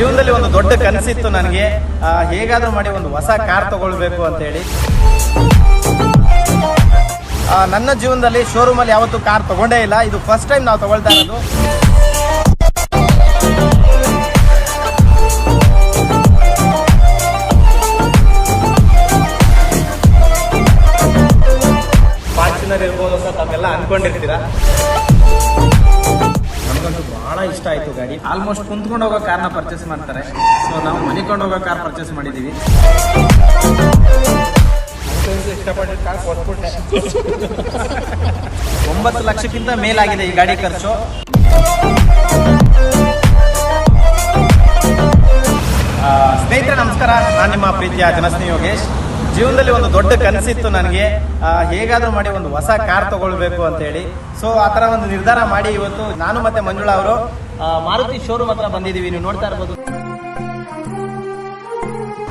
ಜೀವನದಲ್ಲಿ ಒಂದು ದೊಡ್ಡ ಕನಸಿತ್ತು ನನಗೆ. ಹೇಗಾದರೂ ಮಾಡಿ ಒಂದು ಹೊಸ ಕಾರ್ ತಗೊಳ್ಬೇಕು ಅಂತ ಹೇಳಿ. ನನ್ನ ಜೀವನದಲ್ಲಿ ಶೋರೂಮಲ್ಲಿ ಯಾವತ್ತೂ ಕಾರ್ ತಗೊಂಡೇ ಇಲ್ಲ. ಇದು ಫಸ್ಟ್ ಟೈಮ್ ನಾವು ತಗೊಳ್ತಾ ಇರೋದು. ಫಾರ್ಚುನರ್ ಇರ್ಬೋದು ಅಂತ ಅನ್ಕೊಂಡಿರ್ತೀರಾ? ನನಗಂತೂ ಬಹಳ ಇಷ್ಟ ಆಯ್ತು ಗಾಡಿ. ಆಲ್ಮೋಸ್ಟ್ ಕುಂತ್ಕೊಂಡು ಹೋಗೋ ಕಾರ್ನ ಪರ್ಚೇಸ್ ಮಾಡ್ತಾರೆ. ಸೊ ನಾವು ಮನಿಕೊಂಡು ಹೋಗೋ ಕಾರ್ ಪರ್ಚೇಸ್ ಮಾಡಿದ್ದೀವಿ ಒಂಬತ್ತು ಲಕ್ಷಕ್ಕಿಂತ ಮೇಲಾಗಿದೆ ಈ ಗಾಡಿ ಖರ್ಚು. ಸ್ನೇಹಿತರೆ, ನಮಸ್ಕಾರ. ನಾನು ನಿಮ್ಮ ಪ್ರೀತಿಯ ಜನಸ್ನೇಹಿ ಯೋಗೇಶ್. ಜೀವನದಲ್ಲಿ ಒಂದು ದೊಡ್ಡ ಕನಸಿತ್ತು ನನಗೆ. ಹೇಗಾದ್ರೂ ಮಾಡಿ ಒಂದು ಹೊಸ ಕಾರ್ ತಗೊಳ್ಬೇಕು ಅಂತ ಹೇಳಿ. ಸೊ ಆ ಥರ ಒಂದು ನಿರ್ಧಾರ ಮಾಡಿ ಇವತ್ತು ನಾನು ಮತ್ತೆ ಮಂಜುಳಾ ಅವರು ಮಾರುತಿ ಶೋರೂಮ್ ಹತ್ರ ಬಂದಿದ್ದೀವಿ. ನೀವು ನೋಡ್ತಾ ಇರ್ಬೋದು.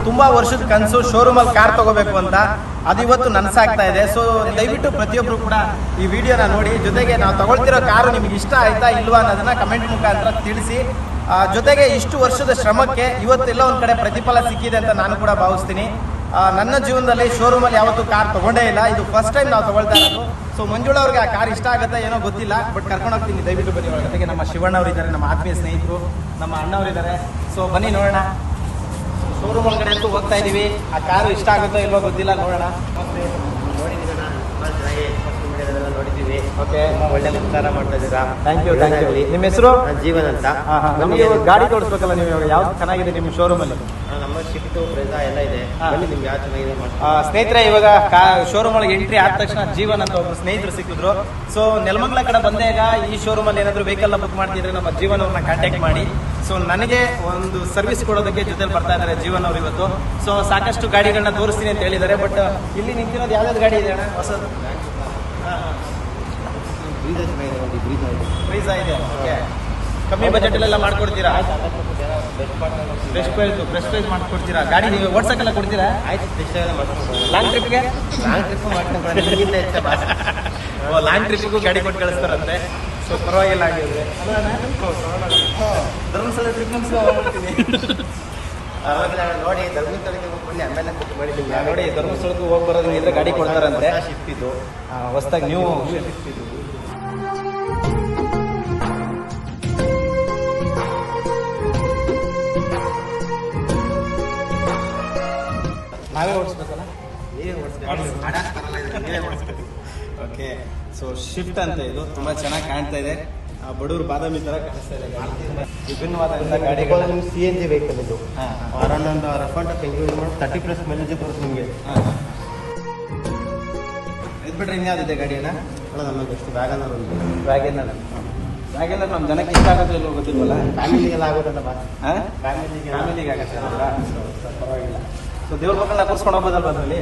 ತುಂಬಾ ವರ್ಷದ ಕನಸು ಶೋರೂಮ್ ಅಲ್ಲಿ ಕಾರ್ ತಗೋಬೇಕು ಅಂತ. ಅದು ಇವತ್ತು ನನಸಾಗ್ತಾ ಇದೆ. ಸೊ ದಯವಿಟ್ಟು ಪ್ರತಿಯೊಬ್ರು ಕೂಡ ಈ ವಿಡಿಯೋನ ನೋಡಿ. ಜೊತೆಗೆ ನಾವು ತಗೊಳ್ತಿರೋ ಕಾರು ನಿಮ್ಗೆ ಇಷ್ಟ ಆಯ್ತಾ ಇಲ್ವಾ ಅನ್ನೋದನ್ನ ಕಮೆಂಟ್ ಮುಖಾಂತರ ತಿಳಿಸಿ. ಜೊತೆಗೆ ಇಷ್ಟು ವರ್ಷದ ಶ್ರಮಕ್ಕೆ ಇವತ್ತೆಲ್ಲ ಒಂದ್ ಕಡೆ ಪ್ರತಿಫಲ ಸಿಕ್ಕಿದೆ ಅಂತ ನಾನು ಕೂಡ ಭಾವಿಸ್ತೀನಿ. ನನ್ನ ಜೀವನದಲ್ಲಿ ಶೋರೂಮ್ ಅಲ್ಲಿ ಯಾವತ್ತೂ ಕಾರ್ ತಗೊಂಡೇ ಇಲ್ಲ. ಇದು ಫಸ್ಟ್ ಟೈಮ್ ನಾವು ತಗೊಳ್ತಾ ಇರೋದು. ಸೊ ಮಂಜುಳ ಅವ್ರಿಗೆ ಆ ಕಾರ್ ಇಷ್ಟ ಆಗುತ್ತೆ ಏನೋ ಗೊತ್ತಿಲ್ಲ ಬಟ್ ಕರ್ಕೊಂಡು ಹೋಗ್ತೀನಿ. ದಯವಿಟ್ಟು ಬನ್ನಿ ಅವ್ರ ಜೊತೆಗೆ. ನಮ್ಮ ಶಿವಣ್ಣ ಅವರಿದ್ದಾರೆ ನಮ್ಮ ಆತ್ಮೀಯ ಸ್ನೇಹಿತರು ನಮ್ಮ ಅಣ್ಣವರಿದ್ದಾರೆ ಸೊ ಬನ್ನಿ ನೋಡೋಣ. ಶೋರೂಮ್ ಒಳಗಡೆ ಅಂತೂ ಹೋಗ್ತಾ ಇದೀವಿ. ಆ ಕಾರು ಇಷ್ಟ ಆಗುತ್ತೋ ಇಲ್ವೋ ಗೊತ್ತಿಲ್ಲ ನೋಡೋಣ. ನೋಡಿದೀವಿ ಓಕೆ ಒಳ್ಳೆ ನಿರ್ಧಾರ ಮಾಡ್ತಾ ಇದ್ದೀರಾ? ಥ್ಯಾಂಕ್ ಯು ಥ್ಯಾಂಕ್ ಯು ನಿಮ್ಮ ಹೆಸರು? ಜೀವನ್ ಅಂತ. ನಮಗೆ ಗಾಡಿ ತೋರಿಸ್ಬೇಕಲ್ಲ ನೀವು ಯಾವ್ದು ಚೆನ್ನಾಗಿದೆ ನಿಮ್ಮ ಶೋರೂಮ್ ಅಲ್ಲಿ? ಆ, ನಮ್ಮ ಶಿಫ್ಟ್ ಬ್ರೆಜಾ ಎಲ್ಲ ಇದೆ. ಹಾ. ಬನ್ನಿ ನಿಮ್ಗೆ ಯಾವ ಚೆನ್ನಾಗಿದೆ ಆ, ಸ್ನೇಹಿತರೆ ಇವಾಗ ಶೋರೂಮ್ ಒಳಗೆ ಎಂಟ್ರಿ ಆದ ತಕ್ಷಣ ಜೀವನ್ ಅಂತ ಒಬ್ರು ಸ್ನೇಹಿತರು ಸಿಕ್ಕಿದ್ರು. ಸೊ ನೆಲಮಂಗ್ಲ ಕಡೆ ಬಂದಾಗ ಈ ಶೋರೂಮ್ ಅಲ್ಲಿ ಏನಾದ್ರು ವೆಹಿಕಲ್ ಬುಕ್ ಮಾಡ್ತಿದ್ರೆ ನಮ್ಮ ಜೀವನ್ ಅವ್ರನ್ನ ಕಾಂಟ್ಯಾಕ್ಟ್ ಮಾಡಿ. ಸೊ ನನಗೆ ಒಂದು ಸರ್ವಿಸ್ ಕೊಡೋದಕ್ಕೆ ಜೊತೆಲಿ ಬರ್ತಾ ಇದ್ದಾರೆ ಜೀವನ್ ಅವರು ಇವತ್ತು. ಸೊ ಸಾಕಷ್ಟು ಗಾಡಿಗಳನ್ನ ತೋರಿಸ್ತೀನಿ ಅಂತ ಹೇಳಿದ್ದಾರೆ. ಬಟ್ ಇಲ್ಲಿ ನಿಂತಿರೋದು ಯಾವ್ದಾದ್ರು ಗಾಡಿ ಇದೆ ಅಣ್ಣ? ಹೊಸದು. ಬ್ರೀಜಾ ಚೆನ್ನಾಗಿದೆ ನೋಡಿ ಬ್ರೀಜಾ ಇದೆ ಫ್ರೀಸಾ ಇದೆ ಓಕೆ ಕಮ್ಮಿ ಬಜೆಟಲ್ಲೆಲ್ಲ ಮಾಡ್ಕೊಡ್ತೀರಾ? ಬೆಸ್ಟ್ ಪ್ರೈಸ್ ಬೆಸ್ಟ್ ಪ್ರೈಸ್ ಮಾಡ್ಕೊಡ್ತೀರಾ? ಗಾಡಿ ನೀವು ಓಡ್ಸಕ್ಕೆಲ್ಲ ಕೊಡ್ತೀರಾ? ಆಯ್ತು ಲಾಂಗ್ ಟ್ರಿಪ್ಗೆ ಲಾಂಗ್ ಟ್ರಿಪ್ ಮಾಡ್ಕೊಂಡು ಲಾಂಗ್ ಟ್ರಿಪ್ಗೂ ಗಾಡಿ ಕೊಟ್ಟು ಕಳಿಸ್ತಾರಂತೆ. ಸೊ ಪರವಾಗಿಲ್ಲ ಆಗಿದ್ರೆ ಧರ್ಮಸ್ಥಳ ಟ್ರಿಪ್ ಮುಗಿಸ್ಕೊಂಡು ಅವಾಗೆಲ್ಲ ನೋಡಿ ಧರ್ಮಸ್ಥಳಕ್ಕೆ ಹೋಗಿ ಆಮೇಲೆ ಬುಕ್ ಮಾಡಿದ್ದೀವಿ. ನೋಡಿ ಧರ್ಮಸ್ಥಳಕ್ಕೂ ಹೋಗಿ ಬರೋದು ಇದ್ರೆ ಗಾಡಿ ಕೊಡ್ತಾರಂತೆ. ಶಿಫ್ಟ್ ಇದು. ಹೊಸದಾಗಿ ನೀವು ಇದು, ನೀವೇ ಓಕೆ ಸೊ ಶಿಫ್ಟ್ ಅಂತ ಇದು ತುಂಬಾ ಚೆನ್ನಾಗಿ ಕಾಣ್ತಾ ಇದೆ. ಬಡವರು ಬಾದಾಮಿ ತರ ಕಾಣಿಸ್ತಾ ಇದೆ ವಿಭಿನ್ನವಾದ ವಿಭಿನ್ನವಾದಂಥ ಗಾಡಿಗಳು. ನಿಮ್ಗೆ ಸಿ ಎನ್ ಜಿ ವೆಹಿಕಲ್ ಇದು. ಅರೌಂಡ್ ಒಂದು ರಫ್ ಅಂಡ್ ಟಫ್ ಯೂಸ್ ಮಾಡಿ ತರ್ಟಿ ಪ್ಲಸ್ ಮೈಲೇಜ್ ಬರುತ್ತೆ ನಿಮಗೆ. ಇದು ಬಿಟ್ರೆ ಇನ್ಯಾವ್ದಿದೆ ಗಾಡಿ ಅಲ್ಲ ನಮಗೆ ಎಷ್ಟು ವ್ಯಾಗನರ್ ಒಂದು. ವ್ಯಾಗನರ್ ವ್ಯಾಗನರ್ ನಮ್ಮ ಜನಕ್ಕೆ ಇಷ್ಟ ಆಗೋದಿಲ್ಲ ಗೊತ್ತಿಲ್ವಲ್ಲ? ಫ್ಯಾಮಿಲಿಗೆಲ್ಲ ಆಗೋದಲ್ಲ ಫ್ಯಾಮಿಲಿಗೆ ಫ್ಯಾಮಿಲಿಗೆ ಆಗತ್ತೆ ಪರವಾಗಿಲ್ಲ ದೇವ್ರ ಮಕ್ಕಳನ್ನ ಕೂರ್ಸ್ಕೊಂಡು ಹೋಗ್ಬೋದಲ್ವ ಅದರಲ್ಲಿ?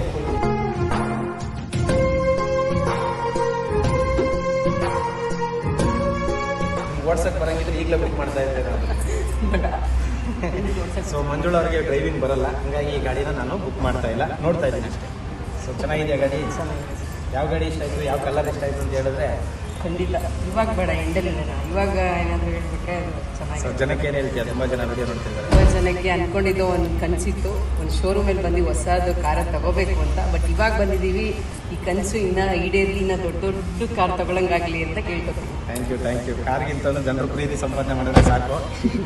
ಓಡ್ಸಕ್ ಬರಂಗಿದ್ರೆ ಈಗಲೇ ಬುಕ್ ಮಾಡ್ತಾ ಇದ್ದೇನೆ ಸೊ ಮಂಜುಳ ಅವರಿಗೆ ಡ್ರೈವಿಂಗ್ ಬರಲ್ಲ. ಹಂಗಾಗಿ ಈ ಗಾಡಿನ ನಾನು ಬುಕ್ ಮಾಡ್ತಾ ಇಲ್ಲ. ನೋಡ್ತಾ ಇದ್ದೀನಿ ಅಷ್ಟೇ. ಸೊ ಚೆನ್ನಾಗಿದೆಯಾ ಗಾಡಿ? ಯಾವ ಗಾಡಿ ಇಷ್ಟ ಆಯಿತು? ಯಾವ ಕಲರ್ ಇಷ್ಟ ಆಯಿತು ಅಂತ ಹೇಳಿದ್ರೆ ಖಂಡಿತ. ಇವಾಗ ಬೇಡ ಎಂಡಲ್ಲಿ ಇವಾಗ ಏನಾದರೂ ಹೇಳ್ಬಿಟ್ರೆ ಅದು ಸೊ ಚೆನ್ನಾಗಿ ಜನಕ್ಕೆ ಏನು ಹೇಳ್ತೀಯ? ತುಂಬ ಜನ ವಿಡಿಯೋ ನೋಡ್ತಿದ್ದಾರೆ. ತುಂಬ ಜನಕ್ಕೆ ಅನ್ಕೊಂಡಿದ್ದು ಒಂದು ಕನಸಿತ್ತು. ಒಂದು ಶೋರೂಮಲ್ಲಿ ಬಂದು ಹೊಸದು ಕಾರ ತಗೋಬೇಕು ಅಂತ. ಬಟ್ ಇವಾಗ ಬಂದಿದ್ದೀವಿ. ಈ ಕನಸು ಇನ್ನ ಈಡೇರಿ ಇನ್ನ ದೊಡ್ಡ ದೊಡ್ಡ ಕಾರ್ ತಗೊಳಂಗಾಗ್ಲಿ ಅಂತ ಕೇಳ್ಕೊತೀನಿ ಥ್ಯಾಂಕ್ ಯು ಥ್ಯಾಂಕ್ ಯು ಕಾರ್ಗಿಂತ ಜನರ ಪ್ರೀತಿ ಸಂಪಾದನೆ ಮಾಡಿದ್ರೆ ಸಾಕು.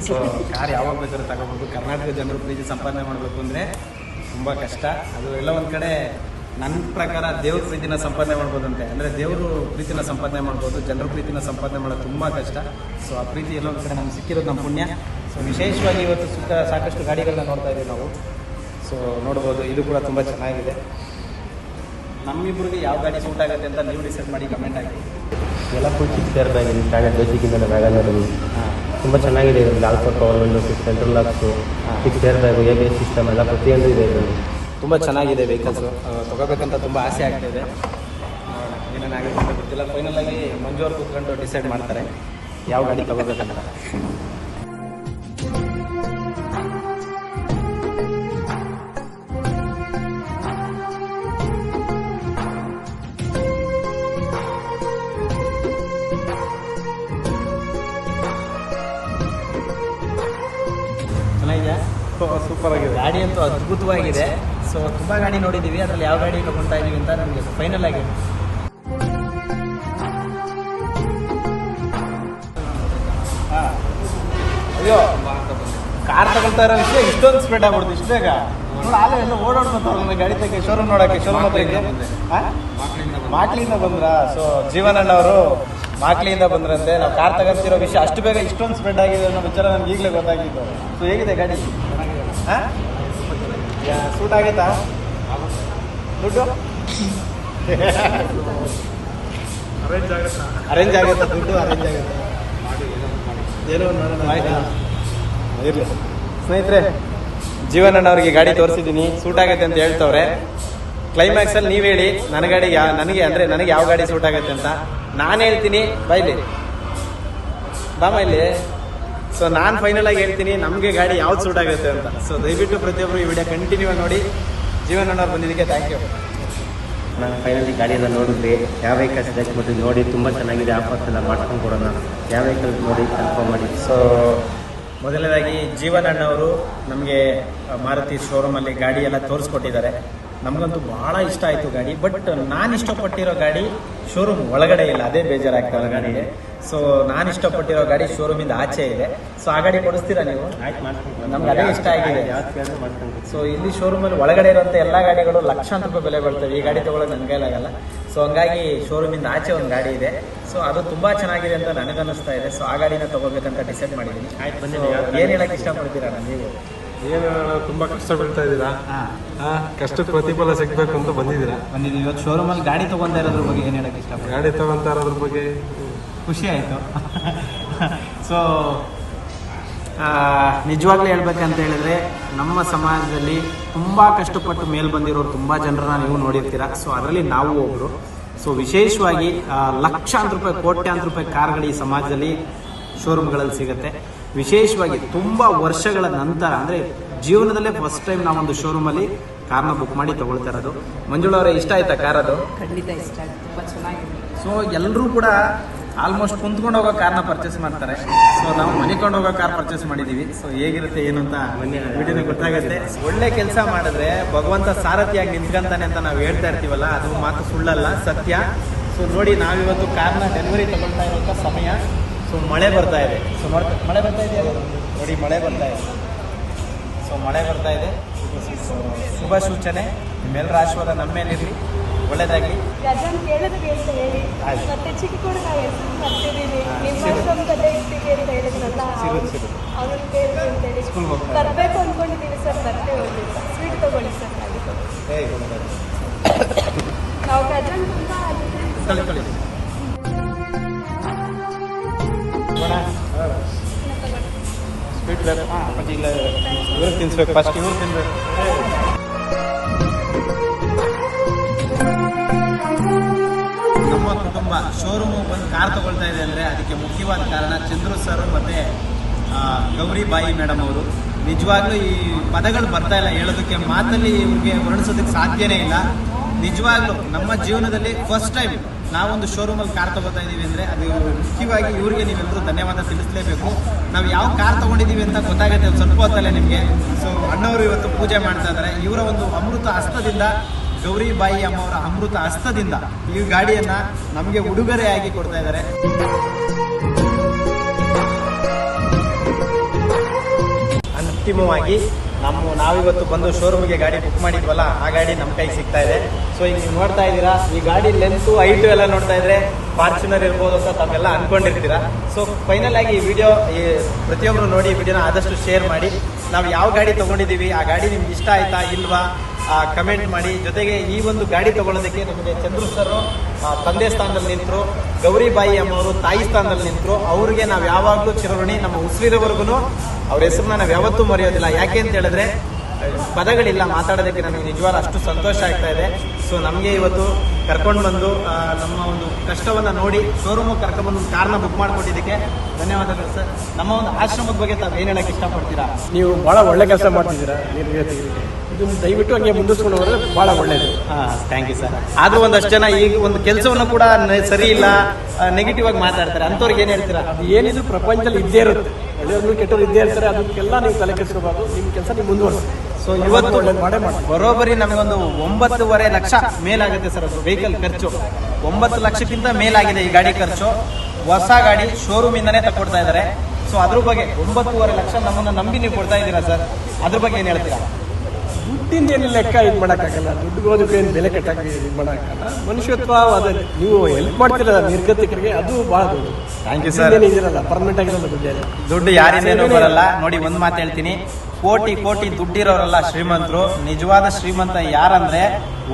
ಸೊ ಕಾರ್ ಯಾವಾಗ ಬೇಕಾದ್ರೂ ತಗೋಬೇಕು ಕರ್ನಾಟಕ ಜನರ ಪ್ರೀತಿ ಸಂಪಾದನೆ ಮಾಡಬೇಕು ಅಂದರೆ ತುಂಬ ಕಷ್ಟ. ಅದು ಎಲ್ಲ ಒಂದು ಕಡೆ ನನ್ನ ಪ್ರಕಾರ ದೇವ್ರ ಪ್ರೀತಿನ ಸಂಪಾದನೆ ಮಾಡ್ಬೋದಂತೆ ಅಂದರೆ ದೇವರು ಪ್ರೀತಿನ ಸಂಪಾದನೆ ಮಾಡ್ಬೋದು ಜನರ ಪ್ರೀತಿನ ಸಂಪಾದನೆ ಮಾಡೋದು ತುಂಬ ಕಷ್ಟ. ಸೊ ಆ ಪ್ರೀತಿ ಎಲ್ಲೋ ಒಂದು ಕಡೆ ನಮ್ಗೆ ಸಿಕ್ಕಿರೋದು ನಮ್ಮ ಪುಣ್ಯ. ಸೊ ವಿಶೇಷವಾಗಿ ಇವತ್ತು ಸುತ್ತ ಸಾಕಷ್ಟು ಗಾಡಿಗಳನ್ನ ನೋಡ್ತಾ ಇದ್ದೀವಿ ನಾವು. ಸೊ ನೋಡ್ಬೋದು ಇದು ಕೂಡ ತುಂಬ ಚೆನ್ನಾಗಿದೆ. ನಮ್ಮಿಬ್ಬರಿಗೆ ಯಾವ ಗಾಡಿ ಸೂಟ್ ಆಗುತ್ತೆ ಅಂತ ನೀವು ಡಿಸೈಡ್ ಮಾಡಿ ಕಮೆಂಟ್ ಆಗಿ ಎಲ್ಲ ಫುಲ್ ಸಿಕ್ಸ್ ಇಯರ್ ಬ್ಯಾಗ್ ಇದೆ ಬೇಸಿಕ್ಕಿಂದ ವ್ಯಾಗನರ್ ಹಾಂ. ತುಂಬ ಚೆನ್ನಾಗಿದೆ ಇದರಲ್ಲಿ alpha power window central locks six airbag A B S system ಎಲ್ಲ ಪ್ರತಿಯೊಂದು ಇದೆ ಇದರಲ್ಲಿ. ತುಂಬ ಚೆನ್ನಾಗಿದೆ ವೆಹಿಕಲ್ಸು. ತಗೋಬೇಕಂತ ತುಂಬ ಆಸೆ ಆಗ್ತಿದೆ ಏನೇನಾಗುತ್ತೆ ಅಂತ ಗೊತ್ತಿಲ್ಲ. ಫೈನಲ್ ಆಗಿ ಮಂಜು ಅವ್ರು ಕೂತ್ಕೊಂಡು ಡಿಸೈಡ್ ಮಾಡ್ತಾರೆ. ಯಾವ ಗಾಡಿ ತಗೋಬೇಕಂತ. ಸೂಪರ್ ಆಗಿದೆ. ಗಾಡಿ ಅಂತೂ ಅದ್ಭುತವಾಗಿದೆ. ಸೊ ತುಂಬ ಗಾಡಿ ನೋಡಿದ್ದೀವಿ ಅದ್ರಲ್ಲಿ ಯಾವ ಗಾಡಿ ತಗೊಂತಾ ಇದೀವಿ ಅಂತ ನಮಗೆ ಫೈನಲ್ ಆಗಿ ಅಯ್ಯೋ ಕಾರ್ ತಗೊಳ್ತಾ ಇರೋ ವಿಷಯ ಇಷ್ಟೊಂದು ಸ್ಪ್ರೆಡ್ ಆಗ್ಬಿಡ್ತು, ಇಷ್ಟು ಆಲೇ ಎಲ್ಲ ಗಾಡಿ ತೆಗೆ ಶೋರೂಮ್ ಶೋರೂಮ್ ಮಾಕ್ಲಿಯಿಂದ ಬಂದ್ರ? ಸೊ ಜೀವನಣ್ಣ ಅವರು ಮಾಕ್ಲಿಯಿಂದ ಬಂದ್ರಂತೆ. ನಾವು ಕಾರ್ ತಗೊಂತಿರೋ ವಿಷಯ ಅಷ್ಟು ಬೇಗ ಇಷ್ಟೊಂದು ಸ್ಪ್ರೆಡ್ ಆಗಿದೆ ಅನ್ನೋ ವಿಚಾರ ನಮ್ಗೆ ಈಗಲೇ ಗೊತ್ತಾಗಿತ್ತು ಸೊ ಹೇಗಿದೆ ಗಾಡಿ? ಸೂಟ್ ಆಗೈತಾ? ದುಡ್ಡು? ಅರೇಂಜ್ ಆಗುತ್ತಾ? ದುಡ್ಡು ಅರೇಂಜ್ ಆಗುತ್ತೆ. ಏನೋ ಇರಲಿ. ಸ್ನೇಹಿತರೆ ಜೀವನ ಅವ್ರಿಗೆ ಗಾಡಿ ತೋರಿಸಿದ್ದೀನಿ. ಸೂಟ್ ಆಗುತ್ತೆ ಅಂತ ಹೇಳ್ತವ್ರೆ. ಕ್ಲೈಮ್ಯಾಕ್ಸ್ ಅಲ್ಲಿ ನೀವು ಹೇಳಿ ನನ್ನ ಗಾಡಿ ಯಾ ನನಗೆ ಅಂದ್ರೆ ನನಗೆ ಯಾವ ಗಾಡಿ ಸೂಟ್ ಆಗತ್ತೆ ಅಂತ. ನಾನು ಹೇಳ್ತೀನಿ ಬೈಲಿ ಬಾಮ ಇಲ್ಲಿ. ಸೊ ನಾನು ಫೈನಲ್ ಆಗಿ ಹೇಳ್ತೀನಿ ನಮಗೆ ಗಾಡಿ ಯಾವ್ದು ಸೂಟ್ ಆಗುತ್ತೆ ಅಂತ. ಸೊ ದಯವಿಟ್ಟು ಪ್ರತಿಯೊಬ್ಬರು ಈ ವಿಡಿಯೋ ಕಂಟಿನ್ಯೂ ಆಗಿ ನೋಡಿ. ಜೀವನಣ್ಣವ್ರು ಬಂದಿದ್ದಕ್ಕೆ ಥ್ಯಾಂಕ್ ಯು ನಾನು ಫೈನಲಿ ಗಾಡಿಯನ್ನು ನೋಡಿದ್ವಿ. ಯಾವ ವೆಹಿಕಲ್ ಸೆಲೆಕ್ಟ್ ಮಾಡಿ ನೋಡಿ ತುಂಬ ಚೆನ್ನಾಗಿದೆ. ಆಫರ್ಸ್ ಎಲ್ಲ ಮಾಡ್ಕೊಂಡು ಕೊಡೋಣ. ಯಾವ ವೆಹಿಕಲ್ ನೋಡಿ ಕನ್ಫರ್ಮ್ ಮಾಡಿ. ಸೊ ಮೊದಲನೇದಾಗಿ ಜೀವನ್ ಅಣ್ಣವರು ನಮಗೆ ಮಾರುತಿ ಶೋರೂಮಲ್ಲಿ ಗಾಡಿ ಎಲ್ಲ ತೋರಿಸ್ಕೊಟ್ಟಿದ್ದಾರೆ. ನಮಗಂತೂ ಬಹಳ ಇಷ್ಟ ಆಯಿತು ಗಾಡಿ ಬಟ್ ನಾನು ಇಷ್ಟಪಟ್ಟಿರೋ ಗಾಡಿ ಶೋರೂಮ್ ಒಳಗಡೆ ಇಲ್ಲ ಅದೇ ಬೇಜಾರಾಗ್ತದೆ ಗಾಡಿಗೆ. ಸೊ ನಾನು ಇಷ್ಟಪಟ್ಟಿರೋ ಗಾಡಿ ಶೋರೂಮಿಂದ ಆಚೆ ಇದೆ. ಸೊ ಆ ಗಾಡಿ ಕೊಡಿಸ್ತೀರಾ ನೀವು? ನಮ್ಗೆ ಅದೇ ಇಷ್ಟ ಆಗಿದೆ. ಸೊ ಇಲ್ಲಿ ಶೋರೂಮಲ್ಲಿ ಒಳಗಡೆ ಇರುವಂಥ ಎಲ್ಲ ಗಾಡಿಗಳು ಲಕ್ಷಾಂತರ ರೂಪಾಯಿ ಬೆಲೆ ಬರ್ತವೆ ಈ ಗಾಡಿ ತೊಗೊಳೋದು ನನ್ನ ಕೈಲಾಗಲ್ಲ. ಸೊ ಹಂಗಾಗಿ ಶೋರೂಮಿಂದ ಆಚೆ ಒಂದು ಗಾಡಿ ಇದೆ. ಸೊ ಅದು ತುಂಬ ಚೆನ್ನಾಗಿದೆ ಅಂತ ನನಗನ್ನಿಸ್ತಾ ಇದೆ. ಸೊ ಆ ಗಾಡಿನ ತೊಗೋಬೇಕಂತ ಡಿಸೈಡ್ ಮಾಡಿದ್ದೀನಿ ಆಯ್ತು, ಹೇಳಕ್ಕೆ ಇಷ್ಟಪಡ್ತೀರಾ ನಾನು ಏನ್ ನೀವು ಏನು ತುಂಬಾ ಕಷ್ಟ ಬೀಳ್ತಾ ಇದ್ದೀರಾ ಕಷ್ಟಕ್ಕೆ ಪ್ರತಿಫಲ ಸಿಗ್ಬೇಕು ಅಂತ ಬಂದಿದ್ದೀರಾ? ಬಂದಿದ್ದೀವಿ. ಇವತ್ತು ಶೋರೂಮಲ್ಲಿ ಗಾಡಿ ತೊಗೊಂತ ಇರೋದ್ರ ಬಗ್ಗೆ ಏನು ಹೇಳಕ್ ಇಷ್ಟ ಗಾಡಿ ತಗೊಂತ ಇರೋದ್ರ ಬಗ್ಗೆ? ಖುಷಿ ಆಯಿತು. ಸೊ ನಿಜವಾಗ್ಲೂ ಹೇಳ್ಬೇಕಂತ ಹೇಳಿದ್ರೆ ನಮ್ಮ ಸಮಾಜದಲ್ಲಿ ತುಂಬ ಕಷ್ಟಪಟ್ಟು ಮೇಲ್ ಬಂದಿರೋರು ತುಂಬ ಜನರನ್ನ ನೀವು ನೋಡಿರ್ತೀರ. ಸೊ ಅದರಲ್ಲಿ ನಾವು ಒಬ್ರು. ಸೊ ವಿಶೇಷವಾಗಿ ಲಕ್ಷಾಂತರ ರೂಪಾಯಿ ಕೋಟ್ಯಾಂತರ ರೂಪಾಯಿ ಕಾರ್ಗಳು ಈ ಸಮಾಜದಲ್ಲಿ ಶೋರೂಮ್ಗಳಲ್ಲಿ ಸಿಗುತ್ತೆ. ವಿಶೇಷವಾಗಿ ತುಂಬ ವರ್ಷಗಳ ನಂತರ ಅಂದರೆ ಜೀವನದಲ್ಲೇ ಫಸ್ಟ್ ಟೈಮ್ ನಾವೊಂದು ಶೋರೂಮಲ್ಲಿ ಕಾರ್ನ ಬುಕ್ ಮಾಡಿ ತಗೊಳ್ತಾ ಇರೋದು. ಮಂಜುಳವರೇ ಇಷ್ಟ ಆಯ್ತಾ ಕಾರ್ ಅದು? ಖಂಡಿತ ಇಷ್ಟ ಆಯ್ತು ತುಂಬ ಚೆನ್ನಾಗಿದೆ. ಸೊ ಎಲ್ಲರೂ ಕೂಡ ಆಲ್ಮೋಸ್ಟ್ ಕುಂತ್ಕೊಂಡು ಹೋಗೋ ಕಾರ್ನ ಪರ್ಚೇಸ್ ಮಾಡ್ತಾರೆ. ಸೊ ನಾವು ಮನಿಕೊಂಡು ಹೋಗೋ ಕಾರ್ ಪರ್ಚೇಸ್ ಮಾಡಿದ್ದೀವಿ ಸೊ ಹೇಗಿರುತ್ತೆ ಏನು ಅಂತ ವಿಡಿಯೋ ಗೊತ್ತಾಗುತ್ತೆ. ಒಳ್ಳೆ ಕೆಲಸ ಮಾಡಿದ್ರೆ ಭಗವಂತ ಸಾರಥಿಯಾಗಿ ನಿಂತ್ಕೊಂತಾನೆ ಅಂತ ನಾವು ಹೇಳ್ತಾ ಇರ್ತೀವಲ್ಲ ಅದು ಮಾತು ಸುಳ್ಳಲ್ಲ ಸತ್ಯ. ಸೊ ನೋಡಿ ನಾವಿವತ್ತು ಕಾರ್ನ ಡೆಲಿವರಿ ತಗೊಳ್ತಾ ಇರುವಂಥ ಸಮಯ. ಸೊ ಮಳೆ ಬರ್ತಾ ಇದೆ. ಸೊ ಮಳೆ ಬರ್ತಾ ಇದೆ ನೋಡಿ ಮಳೆ ಬರ್ತಾ ಇದೆ. ಸೊ ಮಳೆ ಬರ್ತಾ ಇದೆ. ಶುಭ ಸೂಚನೆ. ನಿಮ್ಮೆಲ್ಲರ ಆಶೀರ್ವಾದ ನಮ್ಮ ಮೇಲಿರಲಿ. ಒಳ್ಳೇದಾಗಲಿ. ತಗೊಳ್ಳಿ ಹೇಳಿ. ಆಯ್ತು. ಮತ್ತೆ ಚಿಕ್ಕ ಹುಡುಗ ಹೆಸರು ಬರ್ತಿದ್ದೀನಿ ಬೇಕು ಇಲ್ಲ ಇವ್ರಿಗೆ ತಿನ್ಸ್ಬೇಕು ಫಸ್ಟ್ ಇವ್ರು ತಿನ್ಬೇಕು ನಮ್ಮ ಕುಟುಂಬ ಶೋರೂಮ್ ಬಂದು ಕಾರ್ ತಗೊಳ್ತಾ ಇದೆ ಅಂದರೆ ಅದಕ್ಕೆ ಮುಖ್ಯವಾದ ಕಾರಣ ಚಂದ್ರು ಸರ್ ಮತ್ತೆ ಗೌರಿ ಬಾಯಿ ಮೇಡಮ್ ಅವರು. ನಿಜವಾಗ್ಲೂ ಈ ಪದಗಳು ಬರ್ತಾ ಇಲ್ಲ ಹೇಳೋದಕ್ಕೆ ಮಾತಲ್ಲಿ ಇವ್ರಿಗೆ ವರ್ಣಿಸೋದಕ್ಕೆ ಸಾಧ್ಯನೇ ಇಲ್ಲ. ನಿಜವಾಗ್ಲೂ ನಮ್ಮ ಜೀವನದಲ್ಲಿ ಫಸ್ಟ್ ಟೈಮ್ ನಾವೊಂದು ಶೋರೂಮಲ್ಲಿ ಕಾರ್ ತಗೋತಾ ಇದ್ದೀವಿ ಅಂದರೆ ಅದು ಮುಖ್ಯವಾಗಿ ಇವರಿಗೆ ನೀವೆಲ್ಲರೂ ಧನ್ಯವಾದ ತಿಳಿಸಲೇಬೇಕು. ನಾವು ಯಾವ ಕಾರ್ ತಗೊಂಡಿದ್ದೀವಿ ಅಂತ ಗೊತ್ತಾಗುತ್ತೆ ಸ್ವಲ್ಪ ಹೊತ್ತಲ್ಲೇ ನಿಮಗೆ. ಸೊ ಅಣ್ಣವರು ಇವತ್ತು ಪೂಜೆ ಮಾಡ್ತಾ ಇದ್ದಾರೆ ಇವರ ಒಂದು ಅಮೃತ ಹಸ್ತದಿಂದ, ಗೌರಿಬಾಯಿ ಅಮ್ಮವರ ಅಮೃತ ಹಸ್ತದಿಂದ ಈ ಗಾಡಿಯನ್ನ ನಮಗೆ ಉಡುಗೊರೆಯಾಗಿ ಕೊಡ್ತಾ ಇದ್ದಾರೆ ಅಂತಿಮವಾಗಿ ನಮ್ಮ ನಾವಿವತ್ತು ಬಂದು ಶೋರೂಮ್ಗೆ ಗಾಡಿ ಬುಕ್ ಮಾಡಿದ್ವಲ್ಲ, ಆ ಗಾಡಿ ನಮ್ಮ ಕೈಗೆ ಸಿಗ್ತಾ ಇದೆ. ಸೊ ಈಗ ನೀವು ನೋಡ್ತಾ ಇದ್ದೀರಾ, ಈ ಗಾಡಿ ಲೆಂತು ಐಟು ಎಲ್ಲ ನೋಡ್ತಾ ಇದ್ರೆ ಫಾರ್ಚುನರ್ ಇರ್ಬೋದು ಅಂತ ತಾವೆಲ್ಲ ಅನ್ಕೊಂಡಿರ್ತೀರಾ? ಸೊ ಫೈನಲ್ ಆಗಿ ಈ ವಿಡಿಯೋ ಈ ಪ್ರತಿಯೊಬ್ಬರು ನೋಡಿ ಈ ವಿಡಿಯೋನ ಆದಷ್ಟು ಶೇರ್ ಮಾಡಿ. ನಾವು ಯಾವ ಗಾಡಿ ತೊಗೊಂಡಿದ್ದೀವಿ, ಆ ಗಾಡಿ ನಿಮ್ಗೆ ಇಷ್ಟ ಆಯ್ತಾ ಇಲ್ವಾ ಕಮೆಂಟ್ ಮಾಡಿ. ಜೊತೆಗೆ ಈ ಒಂದು ಗಾಡಿ ತಗೊಳ್ಳೋದಕ್ಕೆ ನಮಗೆ ಚಂದ್ರು ಸರ್ ತಂದೆ ಸ್ಥಾನದಲ್ಲಿ ನಿಂತರು, ಗೌರಿಬಾಯಿ ಅಮ್ಮವರು, ತಾಯಿ ಸ್ಥಾನದಲ್ಲಿ ನಿಂತರು. ಅವ್ರಿಗೆ ನಾವು ಯಾವಾಗಲೂ ಚಿರಋಣಿ, ನಮ್ಮ ಉಸಿರಿರೋವರೆಗೂ ಅವ್ರ ಹೆಸರನ್ನ ನಾವು ಯಾವತ್ತೂ ಮರೆಯೋದಿಲ್ಲ. ಯಾಕೆ ಅಂತ ಹೇಳಿದ್ರೆ ಪದಗಳಿಲ್ಲ ಮಾತಾಡೋದಕ್ಕೆ ನಮಗೆ ನಿಜವಾದ ಅಷ್ಟು ಸಂತೋಷ ಆಗ್ತಾ ಇದೆ. ಸೊ ನಮಗೆ ಇವತ್ತು ಕರ್ಕೊಂಡು ಬಂದು ನಮ್ಮ ಒಂದು ಕಷ್ಟವನ್ನು ನೋಡಿ ಶೋರೂಮಿಗೆ ಕರ್ಕೊಂಡ್ಬಂದು ಒಂದು ಕಾರ್ನ ಬುಕ್ ಮಾಡಿಕೊಟ್ಟಿದ್ದಕ್ಕೆ ಧನ್ಯವಾದಗಳು ಸರ್. ನಮ್ಮ ಒಂದು ಆಶ್ರಮದ ಬಗ್ಗೆ ತಾವು ಏನು ಹೇಳಕ್ಕೆ ಇಷ್ಟಪಡ್ತೀರಾ? ನೀವು ಭಾಳ ಒಳ್ಳೆ ಕೆಲಸ ಮಾಡ್ತಿದ್ದೀರಾ ಇದು ದಯವಿಟ್ಟು ಹಂಗೆ ಮುಂದಿಸ್ಕೊಂಡು ಹೋದ್ರೆ ಭಾಳ ಒಳ್ಳೇದು. ಹಾಂ ಥ್ಯಾಂಕ್ ಯು ಸರ್ ಆದರೂ ಒಂದಷ್ಟು ಜನ ಈಗ ಒಂದು ಕೆಲಸವನ್ನು ಕೂಡ ಸರಿ ಇಲ್ಲ ನೆಗೆಟಿವ್ ಆಗಿ ಮಾತಾಡ್ತಾರೆ. ಅಂಥವ್ರಿಗೆ ಏನು ಹೇಳ್ತೀರಾ? ಅದು ಏನಿದ್ರು ಪ್ರಪಂಚದಲ್ಲಿ ಇದ್ದೇ ಇರುತ್ತೆ. ಒಳ್ಳೆಯವರು ಕೆಟ್ಟವ್ರು ಇದ್ದೇ ಇರ್ತಾರೆ ಅದಕ್ಕೆಲ್ಲ ನೀವು ತಲೆ ಕೆಡಿಸ್ಕೋಬಾರ್ದು ನಿಮ್ಮ ಕೆಲಸ ನೀವು ಮುಂದುವರಿಸಿ ಸೊ ಇವತ್ತು ಬರೋಬ್ಬರಿ ನಮಗೊಂದು ಒಂಬತ್ತುವರೆ ಲಕ್ಷ ಮೇಲಾಗುತ್ತೆ ಸರ್ ಅದು ವೆಹಿಕಲ್ ಖರ್ಚು. ಒಂಬತ್ತು ಲಕ್ಷಕ್ಕಿಂತ ಮೇಲಾಗಿದೆ ಈ ಗಾಡಿ ಖರ್ಚು. ಹೊಸ ಗಾಡಿ ಶೋರೂಮ್ ಇಂದನೇ ತಗೊಡ್ತಾ ಇದ್ದಾರೆ. ಸೊ ಅದ್ರ ಬಗ್ಗೆ ಒಂಬತ್ತುವರೆ ಲಕ್ಷ ನಮ್ಮನ್ನ ನಂಬಿ ನೀವು ಕೊಡ್ತಾ ಇದ್ದೀರಾ ಸರ್? ಅದ್ರ ಬಗ್ಗೆ ಏನು ಹೇಳ್ತೀರಾ? ದುಡ್ಡಿಂದ ಏನು ಲೆಕ್ಕ ಇದು ಮಾಡೋಕ್ಕಾಗಲ್ಲ. ದುಡ್ಡು ಓದಕ್ಕೆ ಏನು ಬೆಲೆ ಕಟ್ಟಕ್ಕೆ ಇದು ಮಾಡೋಕ್ಕಾಗಲ್ಲ. ಮನುಷ್ಯತ್ವ ಅದೇ. ನೀವು ಹೆಲ್ಪ್ ಮಾಡ್ತೀರಲ್ಲ ನಿರ್ಗತಿಕರಿಗೆ ಅದು ಭಾಳ ದೊಡ್ಡ ಯು ಸರ್ ಏನು ಇದಿರಲ್ಲ ಪರ್ಮನೆಂಟ್ ಆಗಿರಲ್ಲ ದುಡ್ಡು ದುಡ್ಡು ಯಾರಿಂದೇನೂ ಬರಲ್ಲ. ನೋಡಿ ಒಂದು ಮಾತು ಹೇಳ್ತೀನಿ. ಕೋಟಿ ಕೋಟಿ ದುಡ್ಡಿರೋರಲ್ಲ ಶ್ರೀಮಂತರು. ನಿಜವಾದ ಶ್ರೀಮಂತ ಯಾರಂದ್ರೆ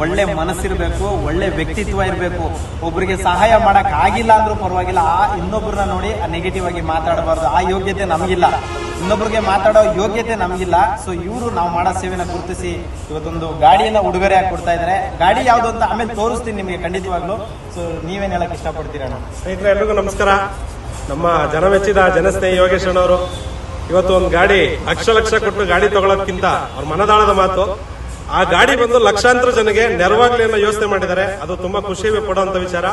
ಒಳ್ಳೆ ಮನಸ್ಸಿರಬೇಕು ಒಳ್ಳೆ ವ್ಯಕ್ತಿತ್ವ ಇರಬೇಕು. ಒಬ್ಬರಿಗೆ ಸಹಾಯ ಮಾಡೋಕ್ಕಾಗಿಲ್ಲ ಆಗಿಲ್ಲ ಅಂದ್ರೂ ಪರವಾಗಿಲ್ಲ. ಆ ಇನ್ನೊಬ್ಬರನ್ನ ನೋಡಿ ನೆಗೆಟಿವ್ ಆಗಿ ಮಾತಾಡಬಾರ್ದು. ಆ ಯೋಗ್ಯತೆ ನಮಗಿಲ್ಲ. ಇನ್ನೊಬ್ರಿಗೆ ಮಾತಾಡೋ ಯೋಗ್ಯತೆ ನಮಗಿಲ್ಲ. ಸೊ ಇವರು ನಾವು ಮಾಡೋ ಸೇವೆನ ಗುರುತಿಸಿ ಇವತ್ತೊಂದು ಗಾಡಿಯನ್ನು ಉಡುಗೊರೆ ಹಾಕಿ ಕೊಡ್ತಾ ಇದ್ದಾರೆ ಗಾಡಿ ಯಾವುದು ಅಂತ ಆಮೇಲೆ ತೋರಿಸ್ತೀನಿ ನಿಮಗೆ ಖಂಡಿತವಾಗ್ಲೂ. ಸೊ ನೀವೇನು ಹೇಳಕ್ ಇಷ್ಟಪಡ್ತೀರಾ? ಸ್ನೇಹಿತರೆ, ಎಲ್ರಿಗೂ ನಮಸ್ಕಾರ. ನಮ್ಮ ಜನಮೆಚ್ಚಿದ ಜನಸ್ನೇಹಿ ಯೋಗೇಶ್ವರ ಅವರು ಇವತ್ತು ಒಂದು ಗಾಡಿ ಲಕ್ಷ ಲಕ್ಷ ಕೊಟ್ಟು ಗಾಡಿ ತಗೊಳ್ಳೋದಕ್ಕಿಂತ ಅವ್ರ ಮನದಾಳದ ಮಾತು. ಆ ಗಾಡಿ ಬಂದು ಲಕ್ಷಾಂತರ ಜನಗೆ ನೆರವಾಗ್ಲಿ ಅನ್ನೋ ಯೋಚನೆ ಮಾಡಿದ್ದಾರೆ. ಅದು ತುಂಬಾ ಖುಷಿ ಪಡುವಂತ ವಿಚಾರ.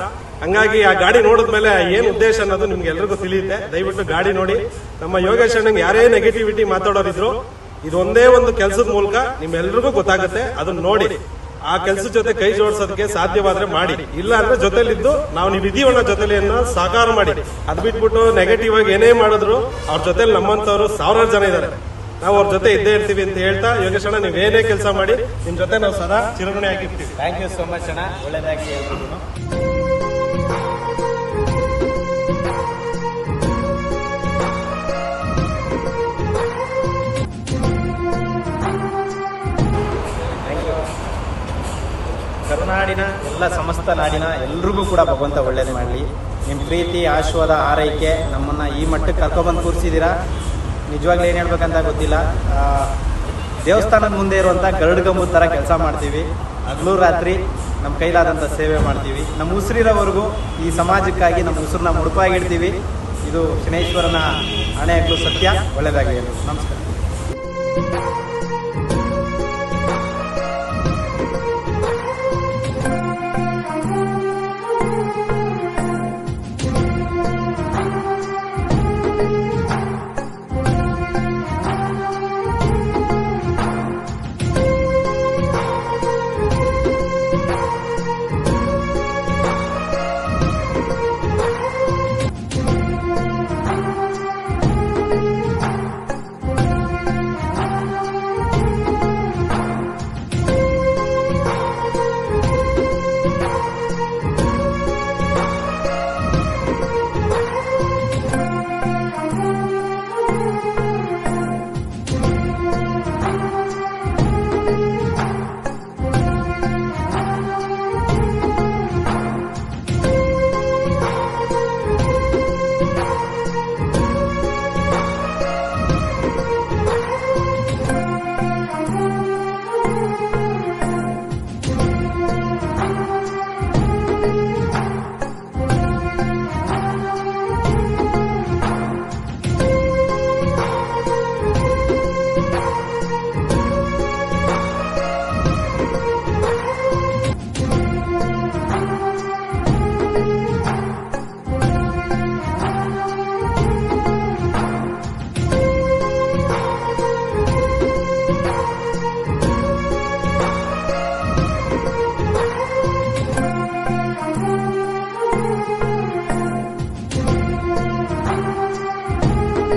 ಹಂಗಾಗಿ ಆ ಗಾಡಿ ನೋಡಿದ್ಮೇಲೆ ಏನ್ ಉದ್ದೇಶ ಅನ್ನೋದು ನಿಮ್ಗೆ ಎಲ್ರಿಗೂ ತಿಳಿಯುತ್ತೆ. ದಯವಿಟ್ಟು ಗಾಡಿ ನೋಡಿ. ನಮ್ಮ ಯೋಗೇಶ್ ಅಣ್ಣಂಗೆ ಯಾರೇ ನೆಗೆಟಿವಿಟಿ ಮಾತಾಡೋರಿದ್ರು, ಇದೊಂದೇ ಒಂದು ಕೆಲಸದ ಮೂಲಕ ನಿಮ್ಮೆಲ್ರಿಗೂ ಗೊತ್ತಾಗುತ್ತೆ. ಅದನ್ನ ನೋಡಿ. ಆ ಕೆಲಸದ ಜೊತೆ ಕೈ ಜೋಡಿಸೋದಕ್ಕೆ ಸಾಧ್ಯವಾದ್ರೆ ಮಾಡಿ. ಇಲ್ಲ ಅಂದ್ರೆ ಜೊತೆಲಿದ್ದು ನಾವು ನೀವು ಇದೀವಣ್ಣ ಜೊತೆಲಿ ಸಹಕಾರ ಸಾಕಾರ ಮಾಡಿ. ಅದ್ ಬಿಟ್ಬಿಟ್ಟು ನೆಗೆಟಿವ್ ಆಗಿ ಏನೇ ಮಾಡಿದ್ರು, ಅವ್ರ ಜೊತೆಲಿ ನಮ್ಮಂತವ್ರು ಸಾವಿರಾರು ಜನ ಇದ್ದಾರೆ. ನಾವು ಅವ್ರ ಜೊತೆ ಇದ್ದೇ ಇರ್ತೀವಿ ಅಂತ ಹೇಳ್ತಾ ಯೋಗೇಶ್ ಅಣ್ಣ, ನೀವು ಏನೇ ಕೆಲಸ ಮಾಡಿ, ನಿಮ್ ಜೊತೆ ನಾವು ಸದಾ ಚಿರಋಣಿ ಆಗಿರ್ತೀವಿ ಥ್ಯಾಂಕ್ ಯು ಸೋ ಮಚ್ ಅಣ್ಣ. ಒಳ್ಳೇದಾಗಿ ಕರುನಾಡಿನ ಎಲ್ಲ ಸಮಸ್ತ ನಾಡಿನ ಎಲ್ರಿಗೂ ಕೂಡ ಭಗವಂತ ಒಳ್ಳೇದು ಮಾಡಲಿ. ನಿಮ್ಮ ಪ್ರೀತಿ, ಆಶೀರ್ವಾದ, ಆರೈಕೆ ನಮ್ಮನ್ನ ಈ ಮಟ್ಟಕ್ಕೆ ಕರ್ಕೊಬಂದು ಕೂರಿಸಿದ್ದೀರಾ ನಿಜವಾಗ್ಲೂ ಏನು ಹೇಳ್ಬೇಕಂತ ಗೊತ್ತಿಲ್ಲ. ದೇವಸ್ಥಾನದ ಮುಂದೆ ಇರುವಂಥ ಗರುಡ್ಗಂಬದ ಥರ ಕೆಲಸ ಮಾಡ್ತೀವಿ. ಹಗಲು ರಾತ್ರಿ ನಮ್ಮ ಕೈಲಾದಂಥ ಸೇವೆ ಮಾಡ್ತೀವಿ. ನಮ್ಮ ಉಸಿರಿರೋವರೆಗೂ ಈ ಸಮಾಜಕ್ಕಾಗಿ ನಮ್ಮ ಉಸಿರನ್ನ ಮುಡುಪಾಗಿಡ್ತೀವಿ. ಇದು ಶನೇಶ್ವರನ ಹಣೆಯಕ್ಕೂ ಸತ್ಯ ಒಳ್ಳೆಯದಾಗಲಿ ನಮಸ್ಕಾರ.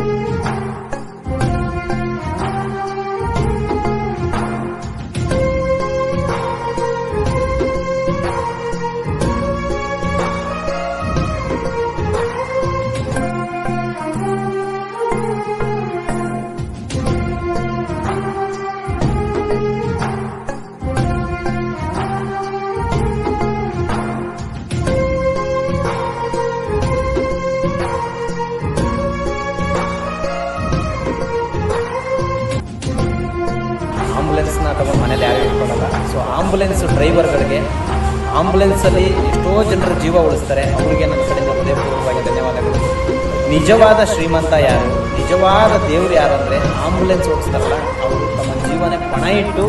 ಆಂಬುಲೆನ್ಸ್ನ ನಿಜವಾದ ಶ್ರೀಮಂತ ಯಾರು? ನಿಜವಾದ ದೇವರು ಯಾರಂದರೆ ಆಂಬುಲೆನ್ಸ್ ಓಡಿಸ್ತಾರಲ್ಲ, ಅವರು ತಮ್ಮ ಜೀವನ ಪಣ ಇಟ್ಟು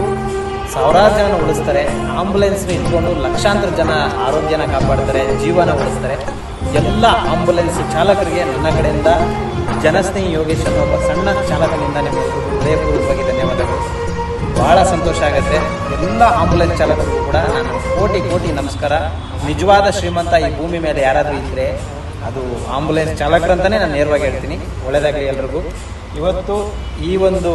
ಸಾವಿರಾರು ಜನ ಉಳಿಸ್ತಾರೆ ಆಂಬುಲೆನ್ಸ್ನ ಇಟ್ಕೊಂಡು ಲಕ್ಷಾಂತರ ಜನ ಆರೋಗ್ಯನ ಕಾಪಾಡ್ತಾರೆ, ಜೀವನ ಉಳಿಸ್ತಾರೆ ಎಲ್ಲ ಆಂಬುಲೆನ್ಸ್ ಚಾಲಕರಿಗೆ ನನ್ನ ಕಡೆಯಿಂದ ಜನಸ್ನೇಹಿ ಯೋಗೇಶ್ ಅನ್ನೋ ಒಬ್ಬ ಸಣ್ಣ ಚಾಲಕನಿಂದ ನಿಮಗೆ ಹೃದಯಪೂರ್ವಕವಾಗಿ ಧನ್ಯವಾದಗಳು. ಭಾಳ ಸಂತೋಷ ಆಗುತ್ತೆ. ಎಲ್ಲ ಆಂಬುಲೆನ್ಸ್ ಚಾಲಕರಿಗೂ ಕೂಡ ನಾನು ಕೋಟಿ ಕೋಟಿ ನಮಸ್ಕಾರ. ನಿಜವಾದ ಶ್ರೀಮಂತ ಈ ಭೂಮಿ ಮೇಲೆ ಯಾರಾದರೂ ಇದ್ದರೆ ಅದು ಆಂಬುಲೆನ್ಸ್ ಚಾಲಕರಂತಲೇ ನಾನು ನೇರವಾಗಿ ಹೇಳ್ತೀನಿ. ಒಳ್ಳೆಯದಾಗಲಿ ಎಲ್ರಿಗೂ. ಇವತ್ತು ಈ ಒಂದು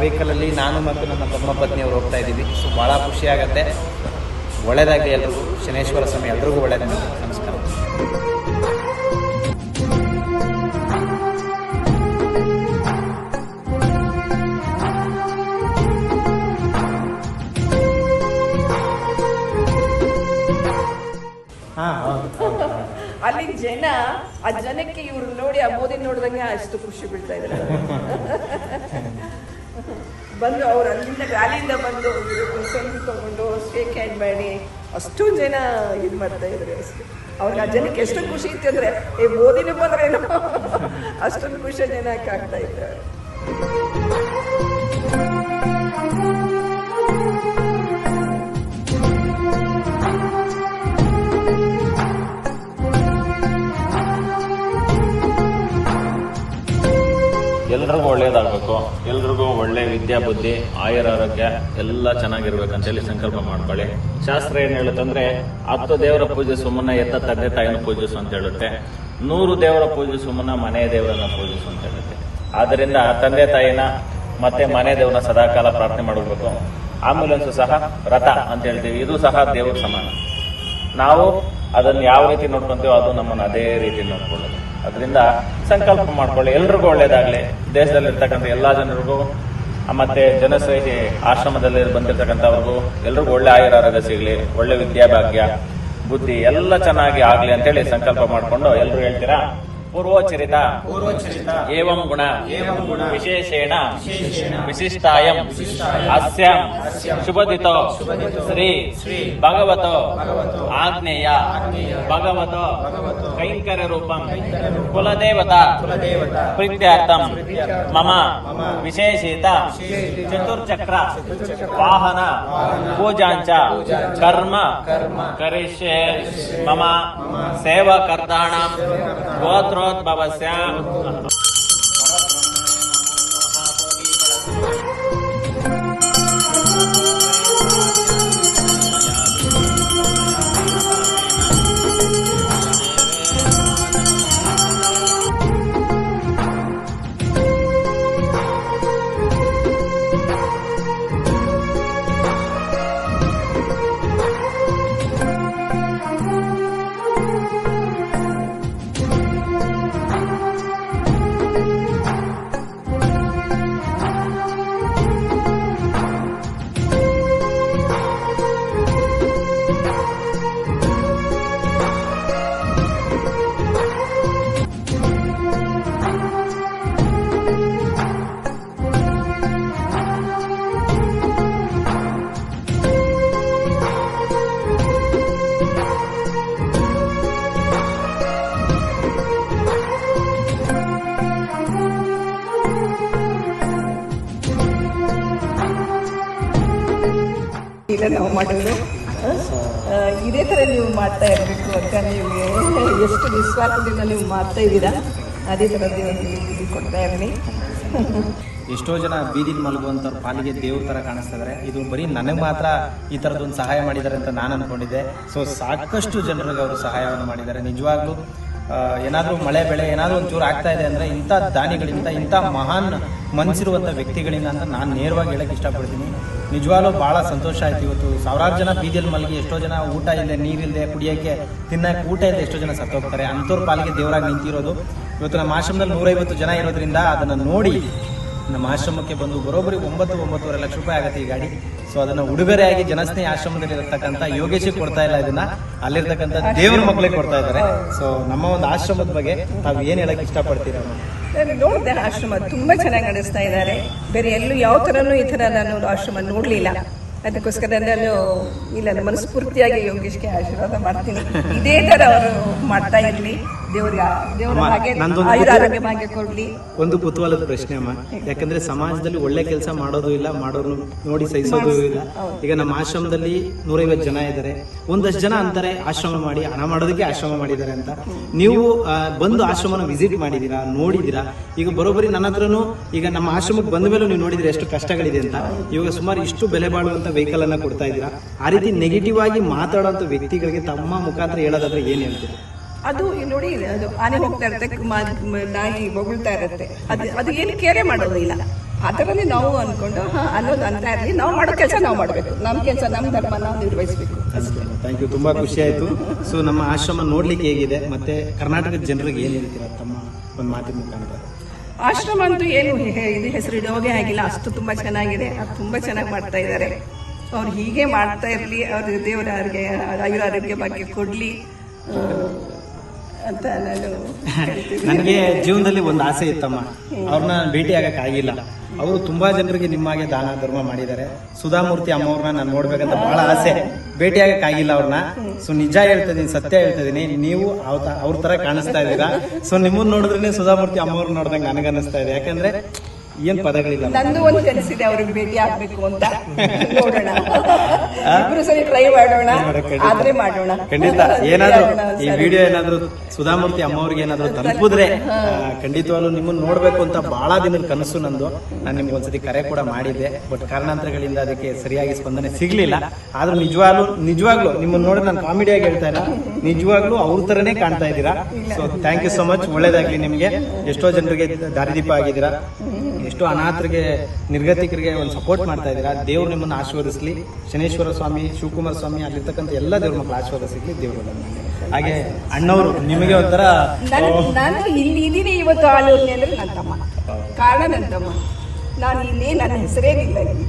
ವೆಹಿಕಲಲ್ಲಿ ನಾನು ಮತ್ತು ನನ್ನ ತಮ್ಮ ಪತ್ನಿಯವರು ಹೋಗ್ತಾ ಇದ್ದೀವಿ. ಸೊ ಭಾಳ ಖುಷಿಯಾಗತ್ತೆ ಒಳ್ಳೆಯದಾಗಲಿ ಎಲ್ರಿಗೂ. ಶನೇಶ್ವರ ಸ್ವಾಮಿ ಎಲ್ರಿಗೂ ಒಳ್ಳೆಯದಾಗಲಿ ನಮಸ್ಕಾರ. ಅಲ್ಲಿ ಜನ, ಆ ಜನಕ್ಕೆ ಇವ್ರು ನೋಡಿ, ಆ ಮೋದಿ ನೋಡಿದಂಗೆ ಅಷ್ಟು ಖುಷಿ ಬೀಳ್ತಾ ಇದ್ದಾರೆ. ಬಂದು ಅವ್ರು ಅಲ್ಲಿಂದ ವ್ಯಾಲಿಯಿಂದ ಬಂದು ಸೆಲ್ಫಿ ತಗೊಂಡು ಶೇಕ್ ಹ್ಯಾಂಡ್ ಮಾಡಿ ಅಷ್ಟು ಜನ ಇದು ಮಾಡ್ತಾ ಅಷ್ಟೇ. ಅವ್ರಿಗೆ ಆ ಜನಕ್ಕೆ ಎಷ್ಟು ಖುಷಿ ಇತ್ತು ಅಂದ್ರೆ, ಏ, ಮೋದಿನೂ ಬಂದ್ರೇನೋ ಅಷ್ಟೊಂದು ಖುಷಿ ಜನಕ್ಕೆ ಆಗ್ತಾ ಇದ್ದಾರೆ ಎಲ್ರಿಗೂ ಒಳ್ಳೇದಾಗಬೇಕು. ಎಲ್ರಿಗೂ ಒಳ್ಳೆ ವಿದ್ಯಾ ಬುದ್ಧಿ ಆಯುರ ಆರೋಗ್ಯ ಎಲ್ಲ ಚೆನ್ನಾಗಿರ್ಬೇಕಂತೇಳಿ ಸಂಕಲ್ಪ ಮಾಡ್ಕೊಳ್ಳಿ. ಶಾಸ್ತ್ರ ಏನ್ ಹೇಳುತ್ತಂದ್ರೆ ಹತ್ತು ದೇವರ ಪೂಜೆ ಸುಮ್ಮನೆ ಎತ್ತ ತಂದೆ ತಾಯಿನ ಪೂಜಿಸು ಅಂತ ಹೇಳುತ್ತೆ. ನೂರು ದೇವರ ಪೂಜೆ ಸುಮ್ಮನೆ ಮನೆ ದೇವರನ್ನ ಪೂಜಿಸು ಅಂತ ಹೇಳುತ್ತೆ. ಆದ್ದರಿಂದ ತಂದೆ ತಾಯಿನ ಮತ್ತೆ ಮನೆ ದೇವರನ್ನ ಸದಾಕಾಲ ಪ್ರಾರ್ಥನೆ ಮಾಡಬೇಕು. ಆಂಬುಲೆನ್ಸ್ ಸಹ ರಥ ಅಂತ ಹೇಳ್ತೀವಿ. ಇದು ಸಹ ದೇವ್ರ ಸಮಾನ. ನಾವು ಅದನ್ನ ಯಾವ ರೀತಿ ನೋಡ್ಕೊಂತೀವೋ ಅದು ನಮ್ಮನ್ನ ಅದೇ ರೀತಿ ನೋಡ್ಕೊಳ್ಳೋದು. ಅದರಿಂದ ಸಂಕಲ್ಪ ಮಾಡ್ಕೊಳ್ಳಿ. ಎಲ್ರಿಗೂ ಒಳ್ಳೇದಾಗಲಿ. ದೇಶದಲ್ಲಿರ್ತಕ್ಕಂಥ ಎಲ್ಲಾ ಜನರಿಗೂ, ಮತ್ತೆ ಜನಸ್ನೇಹಿ ಆಶ್ರಮದಲ್ಲಿ ಬಂದಿರತಕ್ಕಂಥವ್ರಿಗೂ ಎಲ್ರಿಗೂ ಒಳ್ಳೆ ಆಯುರಾರೋಗ್ಯ ಸಿಗ್ಲಿ, ಒಳ್ಳೆ ವಿದ್ಯಾಭಾಗ್ಯ, ಬುದ್ಧಿ ಎಲ್ಲ ಚೆನ್ನಾಗಿ ಆಗಲಿ ಅಂತೇಳಿ ಸಂಕಲ್ಪ ಮಾಡ್ಕೊಂಡು ಎಲ್ಲರೂ ಹೇಳ್ತೀರಾ? పూర్వచరిత. పూర్వచరిత. ఏవం గుణ. ఏవం గుణ. విశేషేణ. విశిష్టాయం. అస్యాం. శుభదితో. శ్రీ శ్రీ భగవతో. ఆగ్నేయ. భగవతో. కైంకర రూపం. కులదేవత. ప్రీత్యార్థం. మమ. విశేషిత. చతుర్చక్ర. వాహన. పూజాంచ. కర్మ. కరిష్యే. మమ. సేవకర్తాణం. గోత్రో. ভারত বাবা শ্যাম। ನಾವು ಇದೇ ಥರ ನೀವು ಮಾಡ್ತಾ ಇರಬೇಕು ಅಂತ ನೀವು ಎಷ್ಟು ನಿಸ್ವಾರ್ಥದಿಂದ ನೀವು ಮಾಡ್ತಾ ಇದ್ದೀರಾ? ಅದೇ ಥರ ದೇವರು ನಿಮಗೆ ಕೊಡ್ತಾ ಇರಲಿ. ಎಷ್ಟೋ ಜನ ಬೀದಿಲಿ ಮಲಗುವಂಥವ್ರ ಪಾಲಿಗೆ ದೇವ್ರ ಥರ ಕಾಣಿಸ್ತಾ ಇದಾರೆ. ಇದು ಬರೀ ನನಗೆ ಮಾತ್ರ ಈ ಥರದೊಂದು ಸಹಾಯ ಮಾಡಿದ್ದಾರೆ ಅಂತ ನಾನು ಅನ್ಕೊಂಡಿದ್ದೆ. ಸೊ ಸಾಕಷ್ಟು ಜನರಿಗೆ ಅವರು ಸಹಾಯವನ್ನು ಮಾಡಿದ್ದಾರೆ. ನಿಜವಾಗ್ಲೂ ಏನಾದರೂ ಮಳೆ ಬೆಳೆ ಏನಾದರೂ ಒಂಚೂರು ಆಗ್ತಾ ಇದೆ ಅಂದರೆ ಇಂಥ ದಾನಿಗಳಿಂದ, ಇಂಥ ಮಹಾನ್ ಮನಸ್ಸಿರುವಂಥ ವ್ಯಕ್ತಿಗಳಿಂದ ಅಂತ ನಾನು ನೇರವಾಗಿ ಹೇಳಕ್ಕೆ ಇಷ್ಟಪಡ್ತೀನಿ. ನಿಜವಾಗ್ಲೂ ಭಾಳ ಸಂತೋಷ ಆಯ್ತು. ಇವತ್ತು ಸಾವಿರಾರು ಜನ ಬೀದಿಯಲ್ಲಿ ಮಲಗಿ ಎಷ್ಟೋ ಜನ ಊಟ ಇಲ್ಲದೆ, ನೀರಿಲ್ಲದೆ, ಕುಡಿಯೋಕ್ಕೆ, ತಿನ್ನಕ್ಕೆ ಊಟ ಇಲ್ಲದೆ ಎಷ್ಟೋ ಜನ ಸತ್ತೋಗ್ತಾರೆ. ಅಂಥವ್ರ ಪಾಲಿಗೆ ದೇವರಾಗಿ ನಿಂತಿರೋದು. ಇವತ್ತು ನಮ್ಮ ಆಶ್ರಮದಲ್ಲಿ ನೂರೈವತ್ತು ಜನ ಇರೋದ್ರಿಂದ ಅದನ್ನು ನೋಡಿ ನಮ್ಮ ಆಶ್ರಮಕ್ಕೆ ಬಂದು ಬರೋಬ್ಬರಿ ಒಂಬತ್ತು, ಒಂಬತ್ತುವರೆ ಲಕ್ಷ ರೂಪಾಯಿ ಆಗುತ್ತೆ ಈ ಗಾಡಿ. ಸೊ ಅದನ್ನ ಉಡುಗೊರೆಯಾಗಿ ಜನಸ್ನೇಹಿ ಆಶ್ರಮದಲ್ಲಿ ಇರತಕ್ಕಂಥ ಯೋಗೇಶಿ ಕೊಡ್ತಾ ಇಲ್ಲ ಇದನ್ನ. ಅಲ್ಲಿರ್ತಕ್ಕಂಥ ದೇವ್ರ ಮಕ್ಕಳಿಗೆ ಕೊಡ್ತಾ ಇದ್ದಾರೆ. ಸೊ ನಮ್ಮ ಒಂದು ಆಶ್ರಮದ ಬಗ್ಗೆ ತಾವು ಏನು ಹೇಳಕ್ ಇಷ್ಟಪಡ್ತೀರಾ? ನಾನು ನೋಡಿದೆ ಆಶ್ರಮ ತುಂಬಾ ಚೆನ್ನಾಗಿ ನಡೆಸ್ತಾ ಇದ್ದಾರೆ. ಬೇರೆ ಎಲ್ಲೂ ಯಾವ ತರನು ಈ ಥರ ನಾನು ಆಶ್ರಮ ನೋಡಲಿಲ್ಲ. ಅದಕ್ಕೋಸ್ಕರ ನಾನು ಇಲ್ಲ ಮನಸ್ಫೂರ್ತಿಯಾಗಿ ಯೋಗೇಶ್ಗೆ ಆಶೀರ್ವಾದ ಮಾಡ್ತೀನಿ. ಇದೇ ತರ ಅವರು ಮಾಡ್ತಾ ಇರಲಿ. ದೇವ್ರಿಗೆ ದೇವರ ಅಮ್ಮ, ಹಾಗೆ ನಂದೊಂದು ಆಯುರ ಕುತೂಹಲ- ಆರೋಗ್ಯ ಭಾಗ್ಯ ಕೊಡ್ಲಿ. ಒಂದು ಕುತೂಹಲದ ಪ್ರಶ್ನೆ ಅಮ್ಮ. ಯಾಕಂದ್ರೆ ಸಮಾಜದಲ್ಲಿ ಒಳ್ಳೆ ಕೆಲಸ ಮಾಡೋದು ಇಲ್ಲ ಮಾಡೋರು ನೋಡಿ ಸಹಿಸೋದು ಇಲ್ಲ. ಈಗ ನಮ್ಮ ಆಶ್ರಮದಲ್ಲಿ ನೂರೈವತ್ತು ಜನ ಇದ್ದಾರೆ. ಒಂದಷ್ಟು ಜನ ಅಂತಾರೆ ಆಶ್ರಮ ಮಾಡಿ ಹಣ ಮಾಡೋದಕ್ಕೆ ಆಶ್ರಮ ಮಾಡಿದ್ದಾರೆ ಅಂತ. ನೀವು ಆ, ಬಂದು ಆಶ್ರಮನ ವಿಸಿಟ್ ಮಾಡಿದೀರಾ ನೋಡಿದೀರಾ ಈಗ ಬರೋಬ್ಬರಿ ನನ್ನ ಹತ್ರನು ಈಗ ನಮ್ಮ ಆಶ್ರಮಕ್ಕೆ ಬಂದ ಮೇಲೆ ನೀವು ನೋಡಿದ್ರೆ ಎಷ್ಟು ಕಷ್ಟಗಳಿದೆ ಅಂತ. ಇವಾಗ ಸುಮಾರು ಇಷ್ಟು ಬೆಲೆ ಬಾಳುವಂತ ವೆಹಿಕಲ್ ಅನ್ನ ಕೊಡ್ತಾ ಇದ್ದೀರಾ. ಆ ರೀತಿ ನೆಗೆಟಿವ್ ಆಗಿ ಮಾತಾಡುವಂತ ವ್ಯಕ್ತಿಗಳಿಗೆ ತಮ್ಮ ಮುಖಾಂತರ ಹೇಳೋದಾದ್ರೆ ಏನ್ ಹೇಳ್ತೀರಾ? ಅದು ನೋಡಿ ಅದು ಆನೆ ಹೋಗ್ತಾ ಇರುತ್ತೆ ನಾಯಿ ಬೊಗಳ್ತಾ ಇರುತ್ತೆ. ಅದು ಅದು ಏನು ಕೇರೆ ಮಾಡೋದಿಲ್ಲ ಅದರಲ್ಲಿ ನಾವು ಅನ್ಕೊಂಡು ಹಾ ಅನ್ನೋದು ಅಂತ ಇರಲಿ. ನಾವು ಮಾಡೋ ಕೆಲಸ ನಾವು ಮಾಡಬೇಕು. ನಮ್ಮ ಕೆಲಸ ನಮ್ಮ ಧರ್ಮ ನಾವು ನಿರ್ವಹಿಸಬೇಕು. ಅಷ್ಟೇ. ಥ್ಯಾಂಕ್ ಯು ತುಂಬಾ ಖುಷಿ ಆಯ್ತು. ಸೊ ನಮ್ಮ ಆಶ್ರಮ ನೋಡ್ಲಿಕ್ಕೆ ಹೇಗಿದೆ? ಮತ್ತೆ ಕರ್ನಾಟಕದ ಜನರಿಗೆ ಏನು ಹೇಳ್ತೀರಾ? ತಮ್ಮ ಒಂದು ಮಾತಿನ ಮುಖಾಂತರ. ಆಶ್ರಮ ಅಂತೂ ಏನು ಇದು ಹೆಸರು ಇಡೋಗೆ ಆಗಿಲ್ಲ. ಅಷ್ಟು ತುಂಬಾ ಚೆನ್ನಾಗಿದೆ. ಅದು ತುಂಬಾ ಚೆನ್ನಾಗಿ ಮಾಡ್ತಾ ಇದ್ದಾರೆ. ಅವ್ರು ಹೀಗೆ ಮಾಡ್ತಾ ಇರಲಿ. ಅವ್ರ ದೇವರ ಅವ್ರಿಗೆ ಆಯುರ ಆರೋಗ್ಯ ಬಗ್ಗೆ ಕೊಡ್ಲಿ. ಆ, ಅಂತ ನಾನು ನನಗೆ ಜೀವನದಲ್ಲಿ ಒಂದು ಆಸೆ ಇತ್ತಮ್ಮ. ಅವ್ರನ್ನ ಭೇಟಿ ಆಗಿಲ್ಲ. ಅವರು ತುಂಬಾ ಜನರಿಗೆ ನಿಮ್ಮಾಗೆ ದಾನ ಧರ್ಮ ಮಾಡಿದ್ದಾರೆ. ಸುಧಾಮೂರ್ತಿ ಅಮ್ಮವ್ರನ್ನ ನಾನು ನೋಡ್ಬೇಕಂತ ಬಹಳ ಆಸೆ. ಭೇಟಿ ಆಗಿಲ್ಲ ಅವ್ರನ್ನ. ಸೊ ನಿಜ ಹೇಳ್ತಾ ಇದೀನಿ ಸತ್ಯ ಹೇಳ್ತಾ ಇದೀನಿ ನೀವು ಅವ್ರ ಅವ್ರ ತರ ಕಾಣಿಸ್ತಾ ಇದ್ದೀರಾ? ಸೊ ನಿಮ್ಮನ್ನ ನೋಡಿದ್ರೆ ಸುಧಾಮೂರ್ತಿ ಅಮ್ಮವ್ರನ್ನ ನೋಡ್ದಂಗೆ ನನಗೆ ಅನಿಸ್ತಾ ಇದೆ. ಯಾಕಂದ್ರೆ ಏನ್ ಪದಗಳಿಲ್ಲ ನಂದು ಒಂದು ಕನಸಿದೆ ಅವ್ರಿಗೆ ಭೇಟಿ ಆಗ್ಬೇಕು ಅಂತ. ನೋಡೋಣ. ಇಬ್ರು ಸರಿ ಟ್ರೈ ಮಾಡೋಣ. ಆದ್ರೆ ಮಾಡೋಣ. ಖಂಡಿತ. ಏನಾದ್ರೂ ಈ ವಿಡಿಯೋ ಏನಾದ್ರು ಸುಧಾಮೂರ್ತಿ ಅಮ್ಮವ್ರಿಗೆ ಏನಾದ್ರು ತಲುಪಿದ್ರೆ ಖಂಡಿತವಾಗ್ಲೂ ನಿಮ್ಮನ್ನ ನೋಡ್ಬೇಕು ಅಂತ ಬಹಳ ದಿನದ ಕನಸು ನಂದು. ನಾನು ನಿಮ್ಗೆ ಒಂದ್ಸತಿ ಕರೆ ಕೂಡ ಮಾಡಿದ್ದೆ. ಬಟ್ ಕಾರಣಾಂತರಗಳಿಂದ ಅದಕ್ಕೆ ಸರಿಯಾಗಿ ಸ್ಪಂದನೆ ಸಿಗ್ಲಿಲ್ಲ. ಆದ್ರೂ ನಿಜವಾಗ್ಲೂ ನಿಜವಾಗ್ಲೂ ನಿಮ್ಮನ್ನ ನೋಡಿ ನಾನು ಕಾಮಿಡಿಯಾಗಿ ಹೇಳ್ತಾ ಇಲ್ಲ ನಿಜವಾಗ್ಲೂ ಅವ್ರ ತರನೇ ಕಾಣ್ತಾ ಇದ್ದೀರಾ? So thank you so much ಒಳ್ಳೇದಾಗ್ಲಿ ನಿಮ್ಗೆ. ಎಷ್ಟೋ ಜನರಿಗೆ ದಾರಿದೀಪ ಆಗಿದ್ದೀರಾ? ಎಷ್ಟೋ ಅನಾಥರಿಗೆ ನಿರ್ಗತಿಕರಿಗೆ ಒಂದು ಸಪೋರ್ಟ್ ಮಾಡ್ತಾ ಇದ್ದೀರಾ? ದೇವ್ರು ನಿಮ್ಮನ್ನು ಆಶೀರ್ವದಿಸ್ಲಿ. ಶನೇಶ್ವರ ಸ್ವಾಮಿ ಶಿವಕುಮಾರ ಸ್ವಾಮಿ ಅಲ್ಲಿರ್ತಕ್ಕಂಥ ಎಲ್ಲ ದೇವ್ರ ಮಕ್ಕಳು ಆಶೀರ್ವದಿಸ್ಲಿ ದೇವರು ಹಾಗೆ ಅಣ್ಣವರು ನಿಮಗೆ ಒಂಥರ ನಾನು ಇಲ್ಲಿ ಇದೀನಿ ಇವತ್ತು ಆಲೂರಿನಿ ಅಂದ್ರೆ ನನ್ನ ತಮ್ಮ. ಕಾರಣ ನನ್ನ ತಮ್ಮ. ನಾನು ಇಲ್ಲಿ ನನ್ನ ಹೆಸರೇನಿಲ್ಲ ಇಲ್ಲಿ.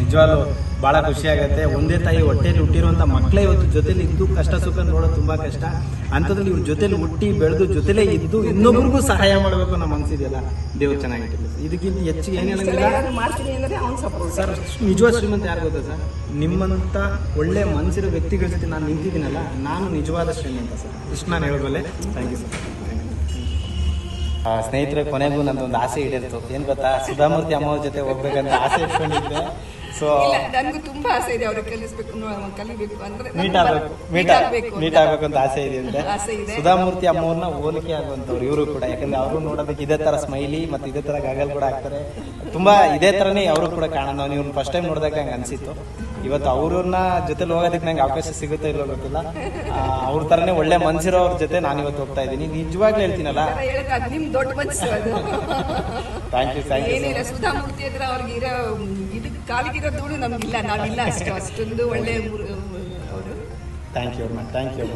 ನಿಜವಾಗ್ಲೂ ಬಹಳ ಖುಷಿಯಾಗುತ್ತೆ. ಒಂದೇ ತಾಯಿ ಹೊಟ್ಟೆಯಲ್ಲಿ ಹುಟ್ಟಿರುವಂತ ಮಕ್ಕಳೇ ಇವತ್ತು ಜೊತೆಲಿ ಇದ್ದು ಕಷ್ಟ ಸುಖ ನೋಡೋದು ತುಂಬಾ ಕಷ್ಟ. ಅಂಥದ್ರಲ್ಲಿ ಇವ್ರ ಜೊತೆಲಿ ಹುಟ್ಟಿ ಬೆಳೆದು ಜೊತೆಲೇ ಇದ್ದು ಇನ್ನೊಬ್ರಿಗೂ ಸಹಾಯ ಮಾಡಬೇಕು ಅನ್ನೋ ಮನಸ್ಸಿದೆಯಲ್ಲ ದೇವ್ರು ಚೆನ್ನಾಗಿಟ್ಟಿಲ್ಲ ಇದಕ್ಕಿಂತ ಹೆಚ್ಚಿಗೆ ಸರ್ ನಿಜವಾದ ಶ್ರೀಮಂತ ಯಾರು ಗೊತ್ತಾ ಸರ್? ನಿಮ್ಮಂತ ಒಳ್ಳೆ ಮನಸ್ಸಿರೋ ವ್ಯಕ್ತಿಗಳ ಜೊತೆ ನಾನು ನಿಂತಿದ್ದೀನಲ್ಲ, ನಾನು ನಿಜವಾದ ಶ್ರೀಮಂತ ಸರ್. ಇಷ್ಟು ನಾನು ಹೇಳಬಲ್ಲೆ. ಥ್ಯಾಂಕ್ ಯು ಸರ್ ಸ್ನೇಹಿತರೆ, ಕೊನೆಗೂ ನಂದೊಂದು ಆಸೆ ಈಡೇರಿತು. ಏನ್ ಗೊತ್ತಾ? ಸುಧಾಮೂರ್ತಿ ಅಮ್ಮವ್ರ ಜೊತೆ ಹೋಗ್ಬೇಕಂತ ಆಸೆ ಇಟ್ಕೊಂಡಿದ್ದೆ. ಸೊ ನನಗೂ ತುಂಬಾ ಆಸೆ ಇದೆ ಅವ್ರಿಗೆ ಕಲಿಸ್ಬೇಕು ಕಲಿಬೇಕು ಅಂದ್ರೆ ಮೀಟ್ ಆಗಬೇಕು ಮೀಟ್ ಆಗ್ಬೇಕು. ಮೀಟ್ ಆಗ್ಬೇಕು ಅಂತ ಆಸೆ ಇದೆ ಅಂತೆ. ಸುಧಾಮೂರ್ತಿ ಅಮ್ಮವ್ರನ್ನ ಹೋಲಿಕೆ ಆಗುವಂತವ್ರು ಇವರು ಕೂಡ ಯಾಕಂದ್ರೆ ಅವರು ನೋಡೋದಕ್ಕೆ ಇದೇ ತರ ಸ್ಮೈಲಿ ಮತ್ತೆ ಇದೇ ತರ ಗಾಗಲ್ ಕೂಡ ಆಗ್ತಾರೆ ತುಂಬಾ ಇದೇ ತರನೇ ಅವರು ಕೂಡ ಕಾಣೋಣ. ನಾವು ಇವ್ರನ್ನ ಫಸ್ಟ್ ಟೈಮ್ ನೋಡಿದಾಗ ಹಂಗ ಅನ್ಸಿತ್ತು. ಇವತ್ತು ಅವ್ರನ್ನ ಜೊತೆಲಿ ಹೋಗೋದಕ್ಕೆ ನಂಗೆ ಅವಕಾಶ ಸಿಗುತ್ತೋ ಇಲ್ಲೋ ಗೊತ್ತಿಲ್ಲ. ಅವ್ರ ತರನೇ ಒಳ್ಳೆ ಮನ್ಸಿರೋ ಅವ್ರ ಜೊತೆ ನಾನು ಇವತ್ತು ಹೋಗ್ತಾ ಇದ್ದೀನಿ. ನಿಜವಾಗ್ಲೂ ಹೇಳ್ತೀನಲ್ಲ? Thank you thank you Sudha Murthy ಹತ್ರ ಅವ್ರಿಗೆ ಇರೋ ಇದು ಕಾಲಿಗಿರೋ ಧೂಳು ನಮ್ಗಿಲ್ಲ ನಾವಿಲ್ಲ ಅಷ್ಟು. ಅಷ್ಟೊಂದು ಒಳ್ಳೆ ಅವರು ಥ್ಯಾಂಕ್ ಯು ಥ್ಯಾಂಕ್ ಯು